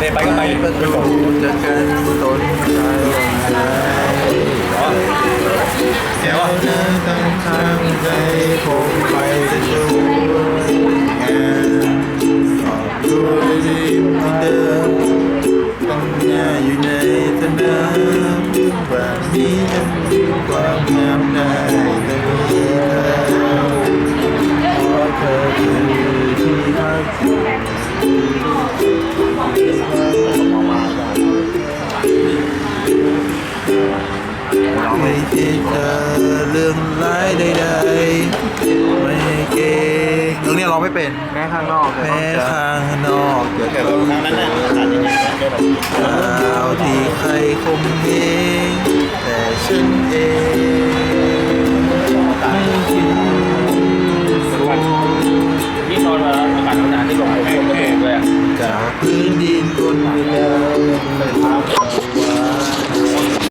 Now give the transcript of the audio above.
ประตูจะกันต้นใจไหนเดี๋ยวเดินตั้งข้างใจผมไปจะช่วยงานขอบด้วยริมเดิมตั้งหน้าอยู่ในสนามแบบนี้จะมีความงามได้แต่มีเธอเพราะเธอคือที่พัก ไม่ติดเรื่องร้ายใดๆไม่เก่งตรงนี้เราไม่เป็นแม้ข้างนอกแม้ข้างนอกเดี๋ยวแต่รงนั้นน่ะขาดยังไงข่าวที่ใครคงเห็นแต่ฉันเองไม่คิดนี่นอนมาอากาศหนาวที่ลรกระโดเลยจากพื้นดินคนเรือ